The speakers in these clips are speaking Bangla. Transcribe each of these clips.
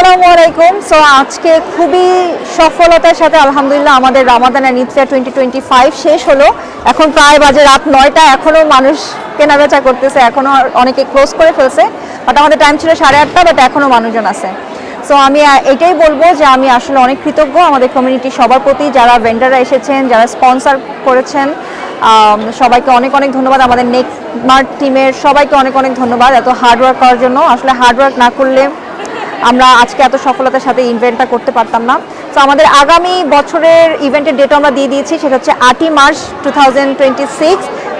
আসসালামু আলাইকুম। সো আজকে খুবই সফলতার সাথে আলহামদুলিল্লাহ আমাদের Ramadan and Iftar twenty twenty five শেষ হলো। এখন প্রায় বাজে রাত নয়টা, এখনও মানুষ কেনাবেচা করতেছে, এখনও অনেকে ক্লোজ করে ফেলছে। বাট আমাদের টাইম ছিল সাড়ে আটটা বাট এখনও মানুষজন আছে। সো আমি এটাই বলব যে আমি আসলে অনেক কৃতজ্ঞ আমাদের কমিউনিটি সবার প্রতি, যারা ভেন্ডাররা এসেছেন, যারা স্পন্সর করেছেন সবাইকে অনেক অনেক ধন্যবাদ। আমাদের নেক্সট মার্ট টিমের সবাইকে অনেক অনেক ধন্যবাদ এত হার্ড ওয়ার্ক করার জন্য। আসলে হার্ড ওয়ার্ক না করলে আমরা আজকে এত সফলতার সাথে ইভেন্টটা করতে পারতাম না। তো আমাদের আগামী বছরের ইভেন্টের ডেট আমরা দিয়ে দিয়েছি, সেটা হচ্ছে আটই মার্চ টু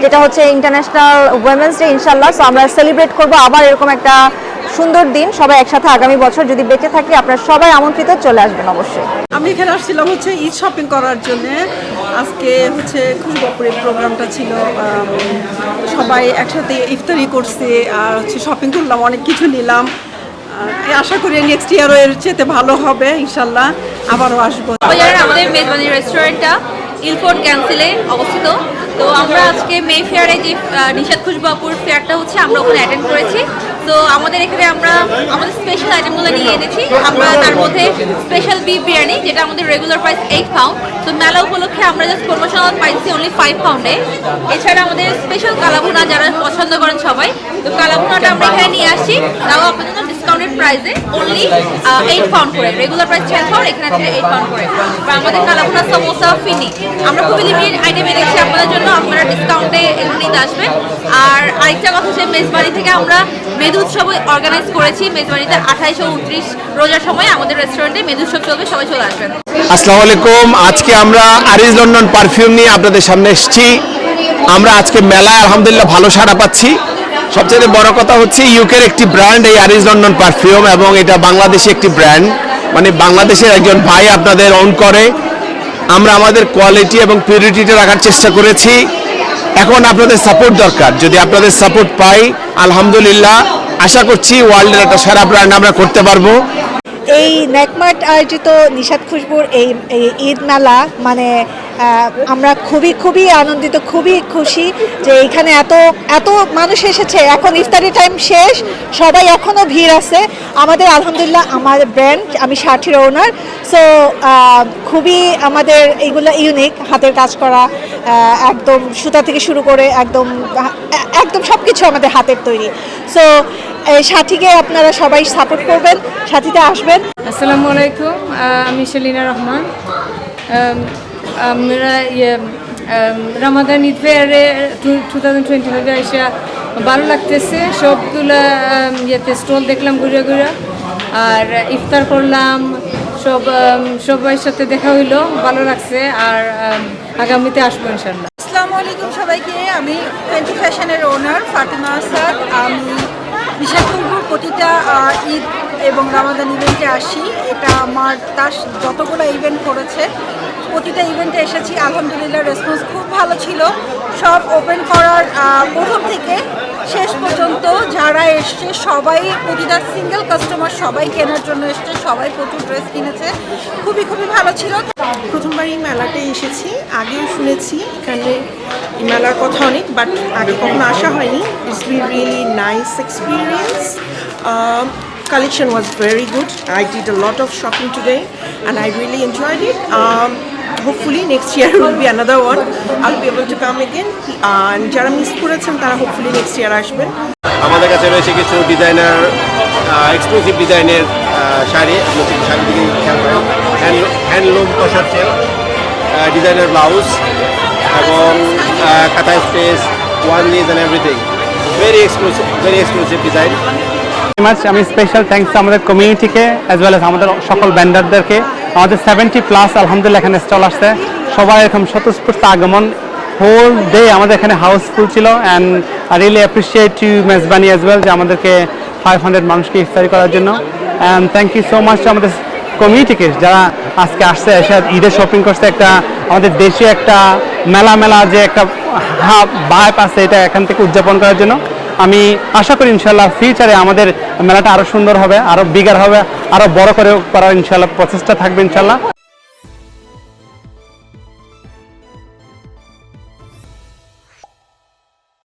যেটা হচ্ছে ইন্টারন্যাশনাল উইমেন্স ডে ইনশাল্লাহ সো আমরা সেলিব্রেট করব আবার এরকম একটা সুন্দর দিন। সবাই একসাথে আগামী বছর যদি বেঁচে থাকি, আপনারা সবাই আমন্ত্রিত চলে আসবেন অবশ্যই। আমি এখানে আসছিলাম হচ্ছে ঈদ শপিং করার জন্য। আজকে হচ্ছে খুশবাপুরের প্রোগ্রামটা ছিল সবাই একসাথে ইফতারি করছে, আর হচ্ছে শপিং করলাম, অনেক কিছু নিলাম। আশা করি নেক্সট ইয়ারও এর চেতে ভালো হবে, ইনশাল্লাহ আবারও আসব। আমাদের মেজবানি রেস্টুরেন্টটা ইলফোর্ট ক্যান্সেলে অবস্থিত, তো আমরা আজকে মে ফেয়ারে যে নিষাদ খুশবাপুর ফেয়ারটা হচ্ছে, আমরা ওখানে অ্যাটেন্ড করেছি। তো আমাদের এখানে আমরা আমাদের স্পেশাল আইটেমগুলো নিয়ে এনেছি। আমরা তার মধ্যে স্পেশাল বিফ বিরিয়ানি, যেটা আমাদের রেগুলার প্রাইস এইট পাউন্ড তো মেলা উপলক্ষে আমরা জাস্ট প্রমোশনাল পাইছি অনলি ফাইভ পাউন্ডে এছাড়া আমাদের স্পেশাল কালাভুনা যারা পছন্দ করেন সবাই, তো কালাভুনাটা আমরা এখানে নিয়ে আসছি। তাও আপনাদের জন্য ডিসকাউন্টেড প্রাইসে অনলি এইট পাউন্ড করে। রেগুলার প্রাইস টেন পাউন্ড এখানে আছে এইট পাউন্ড করে। বা আমাদের কালাভুনা সমোসা ফিনি। আমরা খুবই লিমিটেড আইটেম এনেছি আপনাদের জন্য। আপনারা ডিসকাউন্টে এগুলো নিতে আসবেন। আর আরেকটা কথা হচ্ছে, মেজবাড়ি থেকে আমরা মেদু উৎসব অর্গানাইজ করেছি। মেজবাড়িতে আঠাইশ উনত্রিশ রোজার সময় আমাদের রেস্টুরেন্টে মেদু উৎসব চলবে, সবাই চলে আসবেন। আসসালামু আলাইকুম। আজকে আমরা আরিজ লন্ডন পারফিউম নিয়ে আপনাদের সামনে এসেছি। আমরা আজকে মেলায় আলহামদুলিল্লাহ ভালো সাড়া পাচ্ছি। সবচেয়ে বড় কথা হচ্ছে ইউকের একটি ব্র্যান্ড এই আরিজ লন্ডন পারফিউম এবং এটা বাংলাদেশি একটি ব্র্যান্ড মানে বাংলাদেশের একজন ভাই আপনাদের অন করে। আমরা আমাদের কোয়ালিটি এবং পিউরিটিটা রাখার চেষ্টা করেছি। এখন আপনাদের সাপোর্ট দরকার। যদি আপনাদের সাপোর্ট পাই, আলহামদুলিল্লাহ। আশা করছি ওয়ার্ল্ডের একটা সেরা ব্র্যান্ড আমরা করতে পারব। এই নেকমার্ট আয়োজিত নিষাদ খুশবুর এই ঈদ মেলা মানে আমরা খুবই খুবই আনন্দিত, খুবই খুশি যে এখানে এত এত মানুষ এসেছে। এখন ইফতারি টাইম শেষ, সবাই এখনও ভিড় আছে। আমাদের, আলহামদুলিল্লাহ, আমার ব্র্যান্ড আমি ষাটির ওনার সো খুবই আমাদের এইগুলো ইউনিক হাতের কাজ করা একদম সুতা থেকে শুরু করে একদম একদম সব কিছু আমাদের হাতের তৈরি। সো সাথীকে আপনারা সবাই সাপোর্ট করবেন সাথীতে আসবেন। আসসালামু আলাইকুম আমি সেলিনা রহমান। আমরা ইয়ে রামাদান ঈদ ফেয়ারে টু থাউজেন্ড টোয়েন্টি ফাইভে এসে ভালো লাগতেছে। সবগুলা ইয়েতে স্টল দেখলাম ঘুরে ঘুরে। আর ইফতার করলাম সব সবার সাথে দেখা হইল ভালো লাগছে। আর আগামীতে আসব ইনশাল্লাহ আসসালামু আলাইকুম সবাইকে আমি টোয়েন্টি ফ্যাশনের ওনার ফাতেমা আসাদ। আমি করব প্রতিটা ঈদ এবং রামাদান ইভেন্টে আসি। এটা আমার, তার যতগুলো ইভেন্ট করেছে, প্রতিটা ইভেন্টে এসেছি। আলহামদুলিল্লাহ রেসপন্স খুব ভালো ছিল। সব ওপেন করার প্রথম থেকে শেষ পর্যন্ত যারা এসছে সবাই প্রতিটা সিঙ্গেল কাস্টমার সবাই কেনার জন্য এসছে সবাই প্রচুর ড্রেস কিনেছে। খুবই খুবই ভালো ছিল। প্রথমবার এই মেলাতে এসেছি। আগেও শুনেছি এখানে এই মেলার কথা অনেক বাট আগে কখনো আসা হয়নি। It's be really nice experience collection was very good. I did a of shopping today and i really enjoyed it. Um, hopefully next year will be another one. I'll be able to come again. And যারা মিস করেছেন তারা hopefully next year আসবেন। আমাদের কাছে রয়েছে কিছু ডিজাইনার এক্সক্লুসিভ ডিজাইনের শাড়ি। আপনি যদি শাড়ি দিকে খেয়াল করেন হ্যান্ড হ্যান্ডলুম কষার সেল ডিজাইনার ব্লাউজ এবং কাঁথা স্পেস ওয়ান lease and everything very exclusive very exclusive design much আমি স্পেশাল থ্যাঙ্কস আমাদের কমিউনিটিকে অ্যাজ ওয়েল এস আমাদের সকল ব্যান্ডারদেরকে আমাদের সেভেন্টি প্লাস আলহামদুলিল্লাহ এখানে স্টল আসছে। সবাই এরকম স্বতঃস্ফূর্ত আগমন। হোল ডে আমাদের এখানে হাউসফুল ছিল and I really appreciate you Mezbani as well যে আমাদেরকে ফাইভ হান্ড্রেড মানুষকে ইফতারি করার জন্য। And thank you so much আমাদের কমিউনিটিকে যারা আজকে আসছে, এসে ঈদের শপিং করছে। একটা আমাদের দেশে একটা মেলা মেলা যে একটা ভাইপ আছে এটা এখান থেকে উদযাপন করার জন্য। আমি আশা করি ইনশাল্লাহ ফিউচারে আমাদের মেলাটা আরও সুন্দর হবে আরও বিগার হবে আরও বড় করে করার ইনশাল্লাহ প্রচেষ্টা থাকবে ইনশাল্লাহ